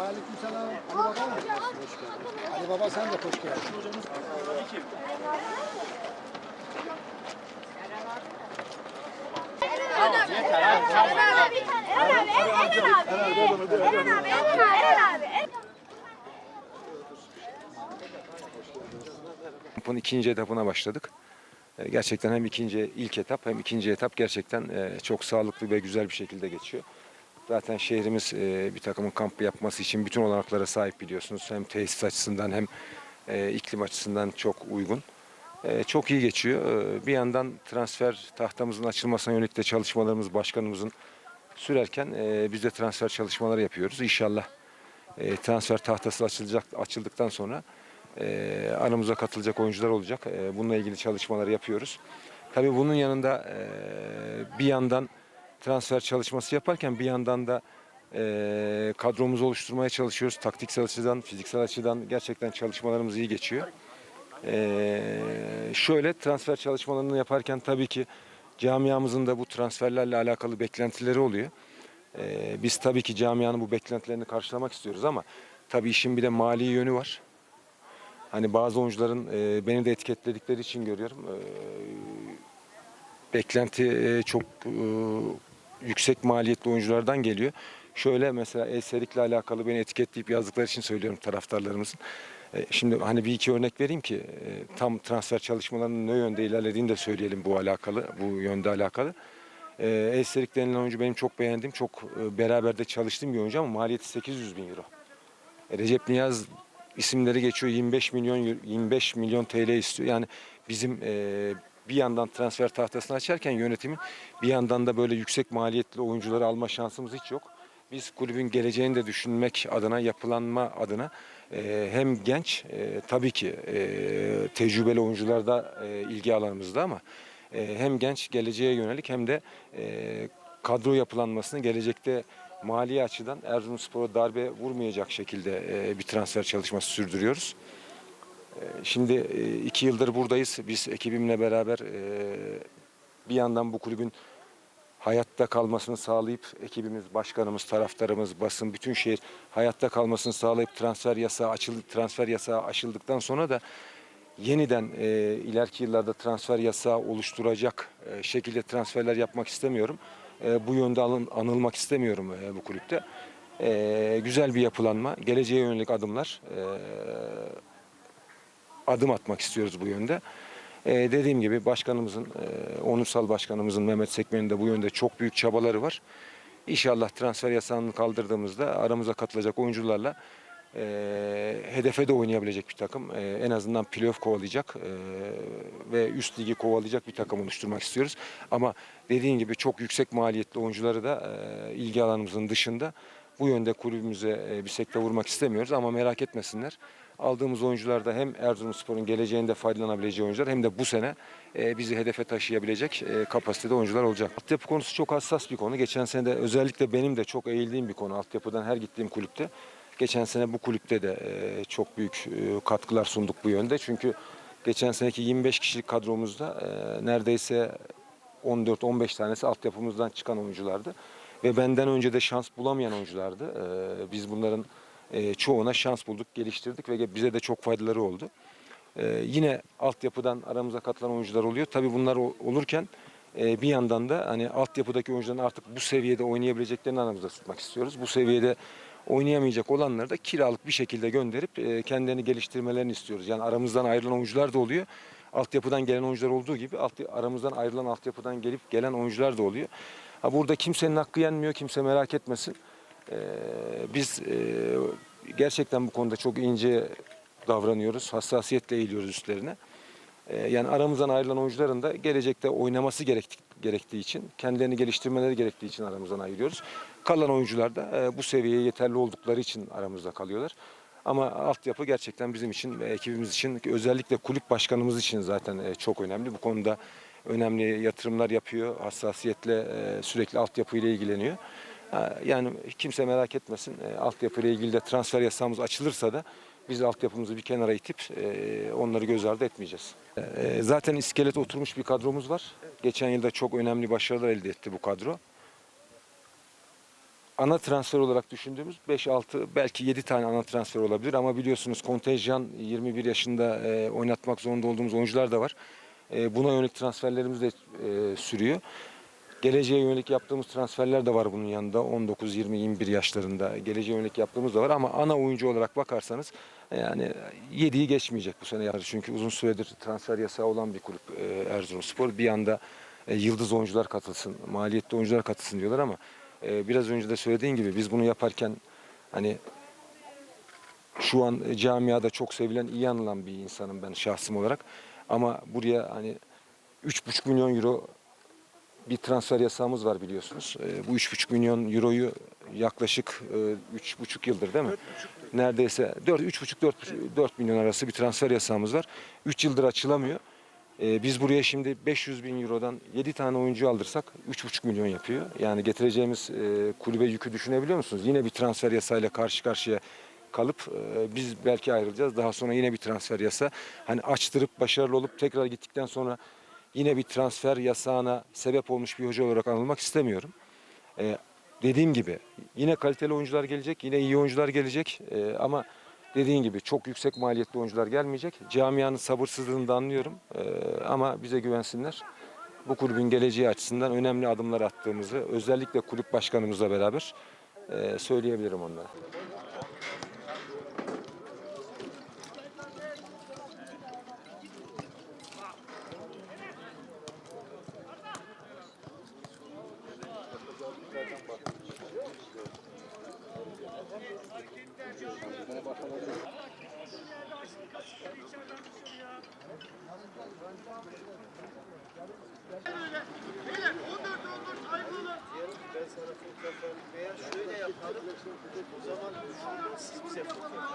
Aleykümselam. Ali Baba? Hoş geldin. Ali Baba sen de hoş geldin. Kampın ikinci etapına başladık. E, Gerçekten hem ikinci ilk etap hem ikinci etap gerçekten e, çok sağlıklı ve güzel bir şekilde geçiyor. Zaten şehrimiz e, bir takımın kamp yapması için bütün olanaklara sahip biliyorsunuz. Hem tesis açısından hem e, iklim açısından çok uygun. E, Çok iyi geçiyor. E, Bir yandan transfer tahtamızın açılmasına yönelik de çalışmalarımız başkanımızın sürerken e, biz de transfer çalışmaları yapıyoruz. İnşallah e, transfer tahtası açılacak açıldıktan sonra e, aramıza katılacak oyuncular olacak. E, bununla ilgili çalışmaları yapıyoruz. Tabii bunun yanında e, bir yandan transfer çalışması yaparken bir yandan da e, kadromuzu oluşturmaya çalışıyoruz. Taktiksel açıdan, fiziksel açıdan gerçekten çalışmalarımız iyi geçiyor. E, şöyle transfer çalışmalarını yaparken tabii ki camiamızın da bu transferlerle alakalı beklentileri oluyor. E, biz tabii ki camianın bu beklentilerini karşılamak istiyoruz ama tabii işin bir de mali yönü var. Hani bazı oyuncuların e, beni de etiketledikleri için görüyorum. E, beklenti e, çok e, yüksek maliyetli oyunculardan geliyor. Şöyle mesela Elserik'le alakalı beni etiketleyip yazdıkları için söylüyorum taraftarlarımızın. E, şimdi hani bir iki örnek vereyim ki e, tam transfer çalışmalarının ne yönde ilerlediğini de söyleyelim bu alakalı, bu yönde alakalı. E, Elserik denilen oyuncu benim çok beğendiğim, çok e, beraber de çalıştığım bir oyuncu ama maliyeti 800 bin euro. Recep Niyaz isimleri geçiyor 25 milyon euro- 25 milyon TL istiyor. Yani bizim bir yandan transfer tahtasını açarken yönetimin bir yandan da böyle yüksek maliyetli oyuncuları alma şansımız hiç yok. Biz kulübün geleceğini de düşünmek adına, yapılanma adına e, hem genç e, tabii ki e, tecrübeli oyuncular da e, ilgi alanımızda ama e, hem genç geleceğe yönelik hem de e, kadro yapılanmasını gelecekte mali açıdan Erzurumspor'a darbe vurmayacak şekilde e, bir transfer çalışması sürdürüyoruz. E, Şimdi e, iki yıldır buradayız. Biz ekibimle beraber e, bir yandan bu kulübün hayatta kalmasını sağlayıp ekibimiz, başkanımız, taraftarımız, basın, bütün şehir hayatta kalmasını sağlayıp transfer yasağı açıldı, transfer yasağı aşıldıktan sonra da yeniden e, ileriki yıllarda transfer yasağı oluşturacak e, şekilde transferler yapmak istemiyorum. E, bu yönde alın, anılmak istemiyorum e, bu kulüpte. E, güzel bir yapılanma, geleceğe yönelik adımlar. E, adım atmak istiyoruz bu yönde. Ee, dediğim gibi başkanımızın, e, onursal başkanımızın Mehmet Sekmen'in de bu yönde çok büyük çabaları var. İnşallah transfer yasağını kaldırdığımızda aramıza katılacak oyuncularla e, hedefe de oynayabilecek bir takım. E, en azından playoff kovalayacak e, ve üst ligi kovalayacak bir takım oluşturmak istiyoruz. Ama dediğim gibi çok yüksek maliyetli oyuncuları da e, ilgi alanımızın dışında bu yönde kulübümüze e, bir sekte vurmak istemiyoruz ama merak etmesinler. Aldığımız oyuncular da hem Erzurumspor'un geleceğinde faydalanabileceği oyuncular hem de bu sene e, bizi hedefe taşıyabilecek e, kapasitede oyuncular olacak. Altyapı konusu çok hassas bir konu. Geçen sene de özellikle benim de çok eğildiğim bir konu altyapıdan her gittiğim kulüpte. Geçen sene bu kulüpte de e, çok büyük e, katkılar sunduk bu yönde. Çünkü geçen seneki 25 kişilik kadromuzda neredeyse 14-15 tanesi altyapımızdan çıkan oyunculardı. Ve benden önce de şans bulamayan oyunculardı. Biz bunların e, çoğuna şans bulduk, geliştirdik ve bize de çok faydaları oldu. E, yine altyapıdan aramıza katılan oyuncular oluyor. Tabii bunlar olurken e, bir yandan da hani altyapıdaki oyuncuların artık bu seviyede oynayabileceklerini aramızda tutmak istiyoruz. Bu seviyede oynayamayacak olanları da kiralık bir şekilde gönderip e, kendilerini geliştirmelerini istiyoruz. Yani aramızdan ayrılan oyuncular da oluyor. Altyapıdan gelen oyuncular olduğu gibi aramızdan ayrılan altyapıdan gelip gelen oyuncular da oluyor. Ha, burada kimsenin hakkı yenmiyor, kimse merak etmesin. Ee, biz e, gerçekten bu konuda çok ince davranıyoruz. Hassasiyetle eğiliyoruz üstlerine. Ee, yani aramızdan ayrılan oyuncuların da gelecekte oynaması gerekti- gerektiği için, kendilerini geliştirmeleri gerektiği için aramızdan ayırıyoruz. Kalan oyuncular da e, bu seviyeye yeterli oldukları için aramızda kalıyorlar. Ama altyapı gerçekten bizim için ve ekibimiz için özellikle kulüp başkanımız için zaten e, çok önemli. Bu konuda önemli yatırımlar yapıyor. Hassasiyetle e, sürekli altyapıyla ilgileniyor. Yani kimse merak etmesin. E, altyapıyla ilgili de transfer yasağımız açılırsa da biz altyapımızı bir kenara itip e, onları göz ardı etmeyeceğiz. E, zaten iskelet oturmuş bir kadromuz var. Geçen yılda çok önemli başarılar elde etti bu kadro. ana transfer olarak düşündüğümüz 5-6 belki 7 tane ana transfer olabilir ama biliyorsunuz kontenjan 21 yaşında oynatmak zorunda olduğumuz oyuncular da var. Buna yönelik transferlerimiz de sürüyor. Geleceğe yönelik yaptığımız transferler de var bunun yanında. 19, 20, 21 yaşlarında geleceğe yönelik yaptığımız da var ama ana oyuncu olarak bakarsanız yani 7'yi geçmeyecek bu sene. Çünkü uzun süredir transfer yasağı olan bir kulüp e, Erzurumspor. Bir anda e, yıldız oyuncular katılsın, maliyetli oyuncular katılsın diyorlar ama e, biraz önce de söylediğin gibi biz bunu yaparken hani şu an camiada çok sevilen, iyi anılan bir insanım ben şahsım olarak. Ama buraya hani 3,5 milyon euro bir transfer yasağımız var biliyorsunuz. E, bu 3,5 milyon euroyu yaklaşık e, 3,5 yıldır değil mi? Neredeyse 4 3,5 4 4 milyon arası bir transfer yasağımız var. 3 yıldır açılamıyor. E, biz buraya şimdi 500 bin eurodan 7 tane oyuncu aldırsak 3,5 milyon yapıyor. Yani getireceğimiz e, kulübe yükü düşünebiliyor musunuz? Yine bir transfer yasayla karşı karşıya kalıp e, biz belki ayrılacağız. Daha sonra yine bir transfer yasa. Hani açtırıp başarılı olup tekrar gittikten sonra yine bir transfer yasağına sebep olmuş bir hoca olarak anılmak istemiyorum. E, dediğim gibi yine kaliteli oyuncular gelecek, yine iyi oyuncular gelecek E, ama dediğin gibi çok yüksek maliyetli oyuncular gelmeyecek. Camianın sabırsızlığını da anlıyorum E, ama bize güvensinler. Bu kulübün geleceği açısından önemli adımlar attığımızı özellikle kulüp başkanımızla beraber e, söyleyebilirim onlara. Beyler 14 14 ayrılalım. Ben sana fotoğrafı veya şöyle yapalım. O zaman siz bize fotoğraf.